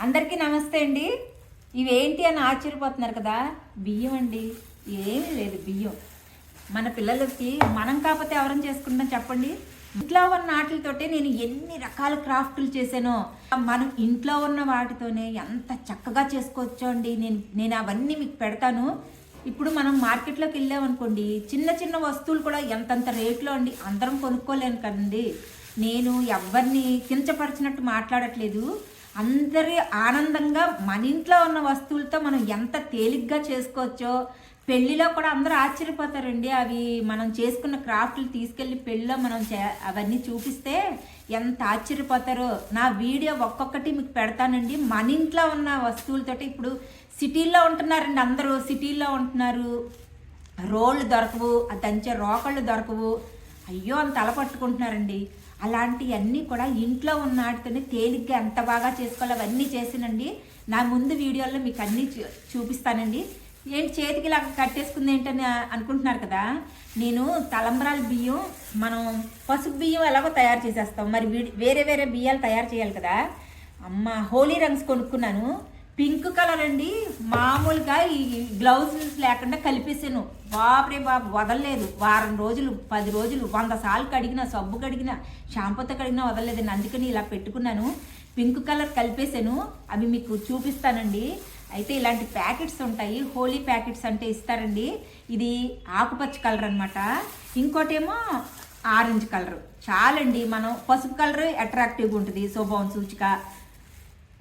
అందరికీ నమస్తే అండి. ఇవేంటి అని ఆశ్చర్యపోతున్నారు కదా? బియ్యం అండి. ఏమీ లేదు బియ్యం. మన పిల్లలకి మనం కాకపోతే ఎవరం చేసుకుంటాం చెప్పండి? ఇంట్లో ఉన్న వాటితోటే నేను ఎన్ని రకాల క్రాఫ్ట్లు చేశానో మనం ఇంట్లో ఉన్న వాటితోనే ఎంత చక్కగా చేసుకోవచ్చో అండి. నేను నేను అవన్నీ మీకు పెడతాను. ఇప్పుడు మనం మార్కెట్లోకి వెళ్ళామనుకోండి చిన్న చిన్న వస్తువులు కూడా ఎంతంత రేట్లో అండి అందరం కొనుక్కోలేను కదండి. నేను ఎవరిని కించపరిచినట్టు మాట్లాడట్లేదు. అందరి ఆనందంగా మన ఇంట్లో ఉన్న వస్తువులతో మనం ఎంత తేలిగ్గా చేసుకోవచ్చో పెళ్ళిలో కూడా అందరూ ఆశ్చర్యపోతారండి. అవి మనం చేసుకున్న క్రాఫ్ట్లు తీసుకెళ్ళి పెళ్ళిలో మనం చే- అవన్నీ చూపిస్తే ఎంత ఆశ్చర్యపోతారో. నా వీడియో ఒక్కొక్కటి మీకు పెడతానండి. మన ఇంట్లో ఉన్న వస్తువులతోటి ఇప్పుడు సిటీల్లో ఉంటున్నారండి అందరూ. సిటీల్లో ఉంటున్నారు. రోళ్ళు దొరకవు. దంచే రోకళ్ళు దొరకవు. అయ్యో అని తల పట్టుకుంటున్నారండి అలాంటివన్నీ కూడా ఇంట్లో ఉన్న వాటితోనే తేలిగ్గా ఎంత బాగా చేసుకోవాలో అవన్నీ చేసినండి. నా ముందు వీడియోలో మీకు అన్నీ చూ చూపిస్తానండి. ఏంటి చేతికి ఇలా కట్టేసుకుంది ఏంటని అనుకుంటున్నారు కదా? నేను తలంబరాల బియ్యం మనం పసుపు బియ్యం ఎలాగో తయారు చేసేస్తాం. మరి వేరే వేరే బియ్యాలు తయారు చేయాలి కదా? అమ్మ హోలీ రంగ్స్ కొనుక్కున్నాను. పింక్ కలర్ అండి. మామూలుగా ఈ గ్లౌజెస్ లేకుండా కలిపేసాను. బాబరే బాబు వదలలేదు. వారం రోజులు పది రోజులు వంద సార్లు కడిగిన సబ్బు కడిగిన షాంపూతో కడిగినా వదలలేదండి. అందుకని ఇలా పెట్టుకున్నాను. పింక్ కలర్ కలిపేసాను. అవి మీకు చూపిస్తానండి. అయితే ఇలాంటి ప్యాకెట్స్ ఉంటాయి. హోలీ ప్యాకెట్స్ అంటే ఇస్తారండి. ఇది ఆకుపచ్చ కలర్ అనమాట ఇంకోటేమో ఆరెంజ్ కలర్. చాలండి. మనం పసుపు కలర్ అట్రాక్టివ్గా ఉంటుంది. శుభం సూచిక.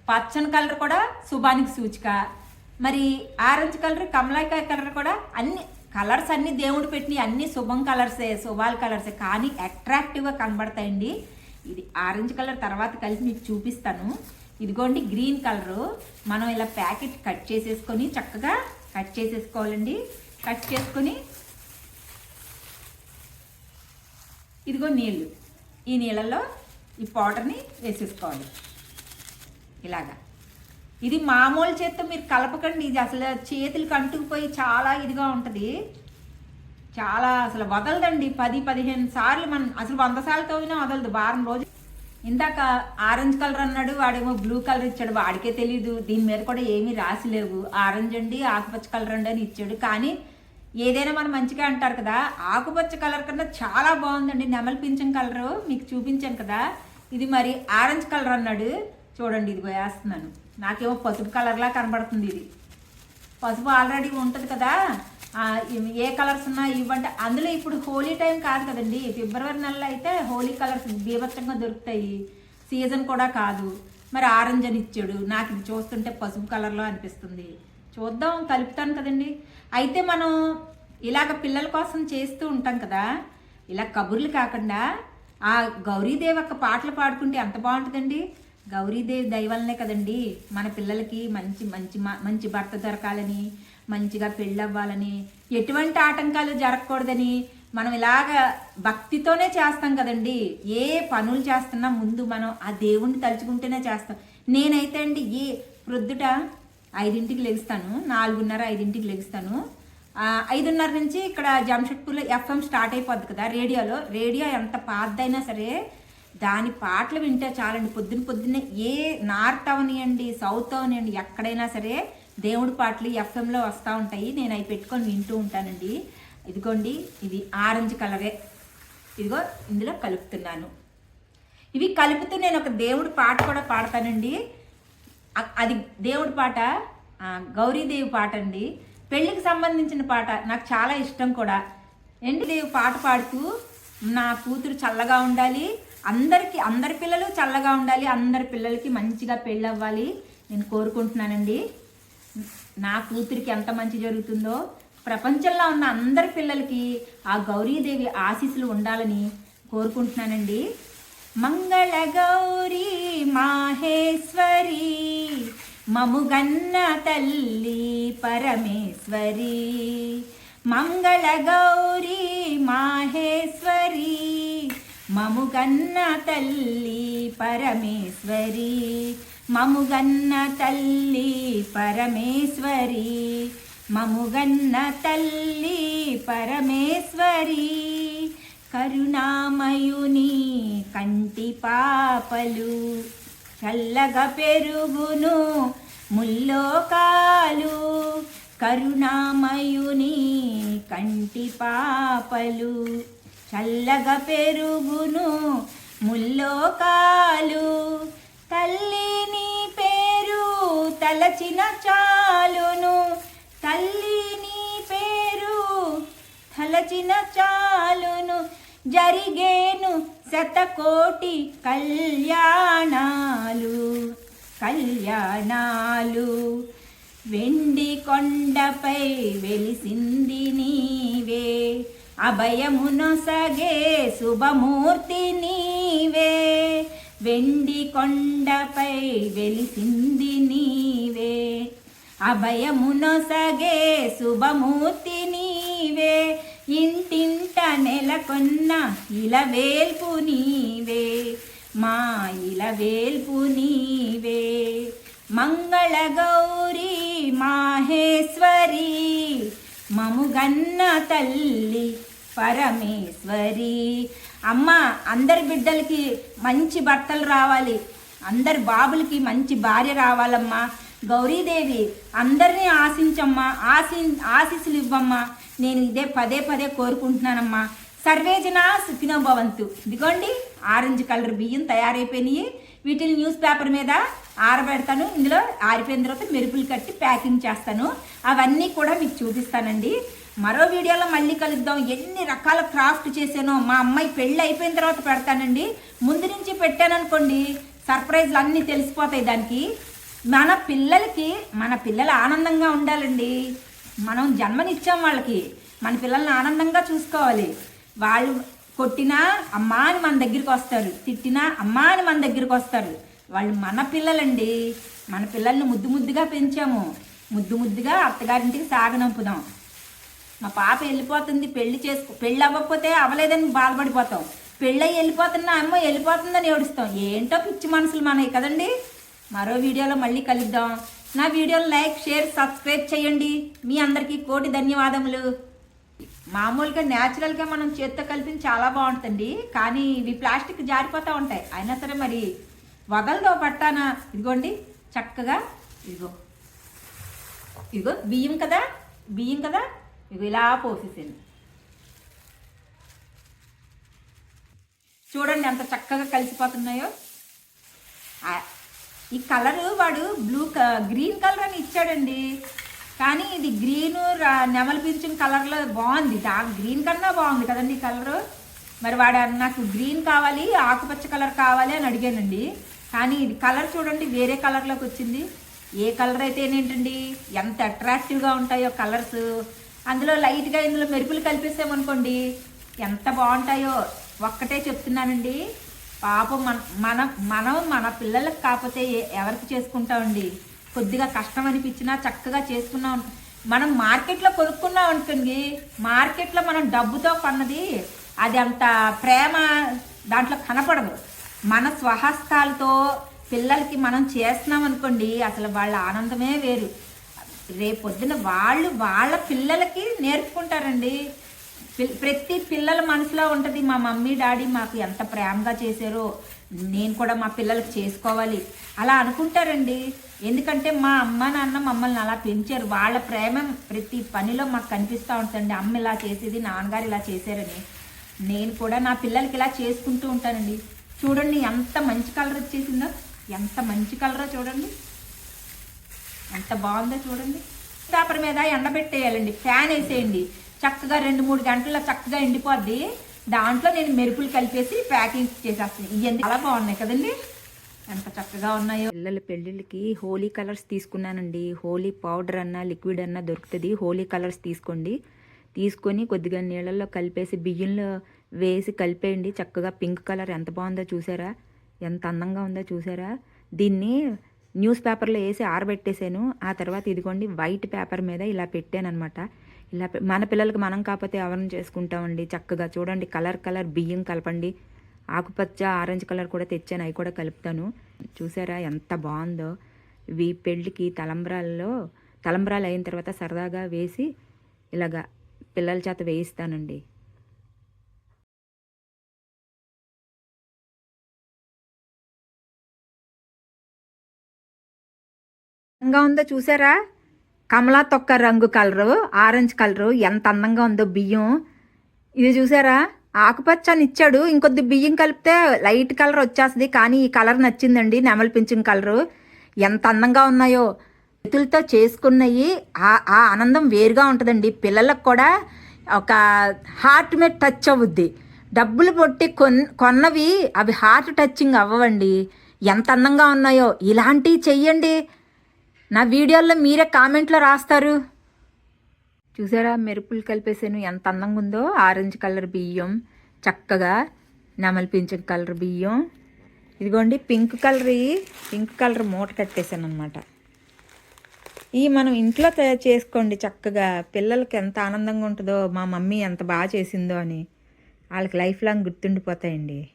పచ్చని కలర్ కూడా శుభానికి సూచిక. మరి ఆరెంజ్ కలర్ కమలాకాయ కలర్ కూడా అన్ని కలర్స్ అన్ని దేవుడు పెట్టిన అన్ని శుభం కలర్సే శుభాల కలర్సే. కానీ అట్రాక్టివ్గా కనబడతాయండి. ఇది ఆరెంజ్ కలర్ తర్వాత కలిసి మీకు చూపిస్తాను. ఇదిగోండి గ్రీన్ కలరు. మనం ఇలా ప్యాకెట్ కట్ చేసేసుకొని చక్కగా కట్ చేసేసుకోవాలండి. కట్ చేసుకొని ఇదిగో నీళ్ళు. ఈ నీళ్ళల్లో ఈ పౌడర్ని వేసేసుకోవాలి. ఇలాగా. ఇది మామూలు చేత్తో మీరు కలపకండి. ఇది అసలు చేతులకు అంటుకుపోయి చాలా ఇదిగా ఉంటుంది. చాలా అసలు వదలదండి. పది పదిహేను సార్లు మనం అసలు వంద సార్లు తవ్వినా వదలదు. వారం రోజు ఇందాక ఆరెంజ్ కలర్ అన్నాడు వాడేమో బ్లూ కలర్ ఇచ్చాడు. వాడికే తెలియదు దీని మీద కూడా ఏమీ రాసి లేవు. ఆరెంజ్ అండి ఆకుపచ్చ కలర్ అండి అని ఇచ్చాడు. కానీ ఏదైనా మనం మంచిగా అంటారు కదా ఆకుపచ్చ కలర్ కన్నా చాలా బాగుందండి. నెమలి పింఛం కలరు మీకు చూపించాను కదా. ఇది మరి ఆరెంజ్ కలర్ అన్నాడు. చూడండి ఇదిగో వేస్తున్నాను. నాకేమో పసుపు కలర్లా కనబడుతుంది ఇది. పసుపు ఆల్రెడీ ఉంటుంది కదా. ఏ కలర్స్ ఉన్నా ఇవ్వండి. అందులో ఇప్పుడు హోలీ టైం కాదు కదండి. ఫిబ్రవరి నెలలో అయితే హోలీ కలర్స్ బీభత్సంగా దొరుకుతాయి. సీజన్ కూడా కాదు. మరి ఆరెంజ్ అని ఇచ్చాడు. నాకు ఇది చూస్తుంటే పసుపు కలర్లో అనిపిస్తుంది. చూద్దాం కలుపుతాను కదండి. అయితే మనం ఇలాగ పిల్లల కోసం చేస్తూ ఉంటాం కదా. ఇలా కబుర్లు కాకుండా ఆ గౌరీదేవి యొక్క పాటలు పాడుకుంటే ఎంత బాగుంటుందండి? గౌరీదేవి దయవల్లనే కదండి. మన పిల్లలకి మంచి మంచి మంచి భర్త దొరకాలని మంచిగా పెళ్ళవ్వాలని ఎటువంటి ఆటంకాలు జరగకూడదని మనం ఇలాగ భక్తితోనే చేస్తాం కదండి. ఏ పనులు చేస్తున్నా ముందు మనం ఆ దేవుణ్ణి తలుచుకుంటేనే చేస్తాం. నేనైతే అండి ఏ ప్రొద్దుట ఐదింటికి లెగుస్తాను. నాలుగున్నర ఐదింటికి లెగుస్తాను. ఐదున్నర నుంచి ఇక్కడ జంషెడ్పూర్లో ఎఫ్ఎం స్టార్ట్ అయిపోద్ది కదా రేడియోలో. రేడియో ఎంత పాతదైనా సరే దాని పాటలు వింటే చాలండి. పొద్దున పొద్దున్నే ఏ నార్త్ అవనియండి సౌత్ అవనియండి ఎక్కడైనా సరే దేవుడి పాటలు ఎఫ్ఎంలో వస్తూ ఉంటాయి. నేను అవి పెట్టుకొని వింటూ ఉంటానండి. ఇదిగోండి ఇది ఆరెంజ్ కలరే. ఇదిగో ఇందులో కలుపుతున్నాను. ఇవి కలుపుతూ నేను ఒక దేవుడి పాట కూడా పాడతానండి. అది దేవుడి పాట గౌరీదేవి పాట అండి. పెళ్ళికి సంబంధించిన పాట నాకు చాలా ఇష్టం కూడా. ఎండి దేవి పాట పాడుతూ నా కూతురు చల్లగా ఉండాలి అందరికి అందరి పిల్లలు చల్లగా ఉండాలి అందరి పిల్లలకి మంచిగా పెళ్ళి అవ్వాలి నేను కోరుకుంటున్నానండి. నా కూతురికి ఎంత మంచి జరుగుతుందో ప్రపంచంలో ఉన్న అందరి పిల్లలకి ఆ గౌరీదేవి ఆశీస్సులు ఉండాలని కోరుకుంటున్నానండి. మంగళ గౌరీ మాహేశ్వరి మముగన్న తల్లి పరమేశ్వరి. మంగళ గౌరీ మాహేశ్వరి. మముగన్న తల్లి పరమేశ్వరి మముగన్న తల్లి పరమేశ్వరి మముగన్న తల్లి పరమేశ్వరి. కరుణామయుని కంటి పాపలు చల్లగా పెరుగును ముల్లోకాలు కరుణామయుని కంటి పాపలు చల్లగా పెరుగును ముల్లోకాలు. తల్లిని పేరు తలచిన చాలును. తల్లిని పేరు తలచిన చాలును. జరిగేను శతకోటి కళ్యాణాలు. కళ్యాణాలు. వెండి కొండపై వెలిసింది నీవే. అభయమునొసగే శుభమూర్తి నీవే. వెండి కొండపై వెలిసింది నీవే. అభయమునొసగే శుభమూర్తి నీవే. ఇంటింట నెలకొన్న ఇలవేల్పు నీవే. మా ఇలవేల్పు నీవే. మంగళ గౌరీ మాహేశ్వరి. మముగన్న తల్లి పరమేశ్వరి. అమ్మ అందరి బిడ్డలకి మంచి భర్తలు రావాలి. అందరి బాబులకి మంచి భార్య రావాలమ్మా. గౌరీదేవి అందరినీ ఆశించమ్మా. ఆశి ఆశీస్సులు ఇవ్వమ్మా. నేను ఇదే పదే పదే కోరుకుంటున్నానమ్మా. సర్వేజన సుఖినోభవంతు ఇదిగోండి ఆరెంజ్ కలర్ బియ్యం తయారైపోయినాయి. వీటిని న్యూస్ పేపర్ మీద ఆరబెడతాను. ఇందులో ఆరిపోయిన తర్వాత మెరుపులు కట్టి ప్యాకింగ్ చేస్తాను. అవన్నీ కూడా మీకు చూపిస్తానండి. మరో వీడియోలో మళ్ళీ కలుద్దాం. ఎన్ని రకాల క్రాఫ్ట్ చేశానో మా అమ్మాయి పెళ్ళి అయిపోయిన తర్వాత పెడతానండి. ముందు నుంచి పెట్టాననుకోండి సర్ప్రైజ్లు అన్నీ తెలిసిపోతాయి దానికి. మన పిల్లలకి మన పిల్లలు ఆనందంగా ఉండాలండి. మనం జన్మనిచ్చాం వాళ్ళకి. మన పిల్లల్ని ఆనందంగా చూసుకోవాలి. వాళ్ళు కొట్టినా అమ్మా అని మన దగ్గరికి వస్తారు. తిట్టినా అమ్మా అని మన దగ్గరికి వస్తారు. వాళ్ళు మన పిల్లలండి. మన పిల్లల్ని ముద్దు ముద్దుగా పెంచాము. ముద్దు ముద్దుగా అత్తగారింటికి సాగనంపుదాం. మా పాప వెళ్ళిపోతుంది. పెళ్ళి చేసుకో పెళ్ళి అవ్వకపోతే అవ్వలేదని బాధపడిపోతాం. పెళ్ళి అయ్యి వెళ్ళిపోతున్నా అమ్మ వెళ్ళిపోతుందని ఏడుస్తాం. ఏంటో పిచ్చి మనసులు మనవి కదండి. మరో వీడియోలో మళ్ళీ కలుద్దాం. నా వీడియోలు లైక్ షేర్ సబ్స్క్రైబ్ చేయండి. మీ అందరికీ కోటి ధన్యవాదములు. మామూలుగా న్యాచురల్గా మనం చేత్తో కలిపి చాలా బాగుంటుంది కానీ ఇవి ప్లాస్టిక్ జారిపోతూ ఉంటాయి. అయినా సరే మరి వదలదో పట్టాన. ఇదిగోండి చక్కగా ఇదిగో. ఇదిగో బియ్యం కదా? బియ్యం కదా? ఇదిగో ఇలా పోసేసాను చూడండి ఎంత చక్కగా కలిసిపోతున్నాయో. ఈ కలరు వాడు బ్లూ గ్రీన్ కలర్ అని ఇచ్చాడండి. కానీ ఇది గ్రీన్ నెమలి పింఛన్ కలర్లో బాగుంది. దా గ్రీన్ కన్నా బాగుంది కదండి కలరు మరి వాడు నాకు గ్రీన్ కావాలి ఆకుపచ్చ కలర్ కావాలి అని అడిగానండి. కానీ ఇది కలర్ చూడండి వేరే కలర్లోకి వచ్చింది. ఏ కలర్ అయితే ఏంటండి? ఎంత అట్రాక్టివ్గా ఉంటాయో కలర్స్ అందులో లైట్గా ఇందులో మెరుపులు కలిపేసామనుకోండి ఎంత బాగుంటాయో ఒక్కటే చెప్తున్నానండి. పాపం మన మనం మనం మన పిల్లలకు కాకపోతే ఎవరికి చేసుకుంటామండి? కొద్దిగా కష్టం అనిపించినా చక్కగా చేసుకున్నాం మనం మార్కెట్లో కొనుక్కున్నాం అనుకోండి మార్కెట్లో మనం డబ్బుతో కొన్నది అది అంత ప్రేమ దాంట్లో కనపడదు. మన స్వహస్తాలతో పిల్లలకి మనం చేస్తున్నాం అనుకోండి అసలు వాళ్ళ ఆనందమే వేరు. రేపొద్దున వాళ్ళు వాళ్ళ పిల్లలకి నేర్పుకుంటారండి. ప్రతి పిల్లల మనసులో ఉంటుంది. మా మమ్మీ డాడీ మాకు ఎంత ప్రేమగా చేశారో నేను కూడా మా పిల్లలకి చేసుకోవాలి. అలా అనుకుంటారండి. ఎందుకంటే మా అమ్మ నాన్న మమ్మల్ని అలా పెంచారు. వాళ్ళ ప్రేమ ప్రతి పనిలో మాకు కనిపిస్తూ ఉంటుందండి. అమ్మ ఇలా చేసేది నాన్నగారు ఇలా చేశారని. నేను కూడా నా పిల్లలకి ఇలా చేసుకుంటూ ఉంటానండి. చూడండి ఎంత మంచి కలర్ వచ్చేసిందో. ఎంత మంచి కలరో చూడండి. ఎంత బాగుందో చూడండి. పేపర్ మీద ఎండబెట్టేయాలండి. ఫ్యాన్ వేసేయండి. చక్కగా రెండు మూడు గంటల్లో చక్కగా ఎండిపోద్ది. దాంట్లో నేను మెరుపులు కలిపేసి ప్యాకింగ్ చేసేస్తాను. ఇవన్నీ చాలా బాగున్నాయి కదండి? ఎంత చక్కగా ఉన్నాయో. పిల్లల పెళ్ళిళ్ళకి హోలీ కలర్స్ తీసుకున్నానండి. హోలీ పౌడర్ అన్నా లిక్విడ్ అన్నా దొరుకుతుంది. హోలీ కలర్స్ తీసుకోండి. తీసుకొని కొద్దిగా నీళ్ళల్లో కలిపేసి బియ్యంలో వేసి కలిపేయండి. చక్కగా పింక్ కలర్ ఎంత బాగుందో చూసారా? ఎంత అందంగా ఉందో చూసారా? దీన్ని న్యూస్ పేపర్లో వేసి ఆరబెట్టేశాను. ఆ తర్వాత ఇదిగోండి వైట్ పేపర్ మీద ఇలా పెట్టాను అనమాట ఇలా మన పిల్లలకి మనం కాకపోతే ఎవరిని చేసుకుంటామండి? చక్కగా చూడండి కలర్ కలర్ బియ్యం కలపండి. ఆకుపచ్చ ఆరెంజ్ కలర్ కూడా తెచ్చాను అవి కూడా కలుపుతాను. చూసారా ఎంత బాగుందో? ఇవి పెళ్ళికి తలంబ్రాల్లో తలంబ్రాలు అయిన తర్వాత సరదాగా వేసి ఇలాగా పిల్లల చేత వేయిస్తానండి. ఉందో చూసారా? కమలా తొక్క రంగు కలరు ఆరెంజ్ కలరు ఎంత అందంగా ఉందో బియ్యం. ఇది చూసారా? ఆకుపచ్చ అని ఇచ్చాడు. ఇంకొద్ది బియ్యం కలిపితే లైట్ కలర్ వచ్చేస్తుంది కానీ ఈ కలర్ నచ్చిందండి నెమలి పింఛన్ కలరు. ఎంత అందంగా ఉన్నాయో. చేతులతో చేసుకున్నవి ఆ ఆ ఆనందం వేరుగా ఉంటుందండి. పిల్లలకు కూడా ఒక హార్ట్ మీద టచ్ అవుద్ది. డబ్బులు పొట్టి కొన్ కొన్నవి అవి హార్ట్ టచింగ్ అవ్వవండి. ఎంత అందంగా ఉన్నాయో. ఇలాంటివి చెయ్యండి. నా వీడియోల్లో మీరే కామెంట్లో రాస్తారు. చూసారా? మెరుపులు కలిపేసాను. ఎంత అందంగా ఉందో ఆరెంజ్ కలర్ బియ్యం. చక్కగా నెమలి కలర్ బియ్యం. ఇదిగోండి పింక్ కలర్ పింక్ కలర్ మూట కట్టేశాను అనమాట ఈ మనం ఇంట్లో తయారు చేసుకోండి చక్కగా. పిల్లలకి ఎంత ఆనందంగా ఉంటుందో మా మమ్మీ ఎంత బాగా చేసిందో అని. వాళ్ళకి లైఫ్ లాంగ్ గుర్తుండిపోతాయండి.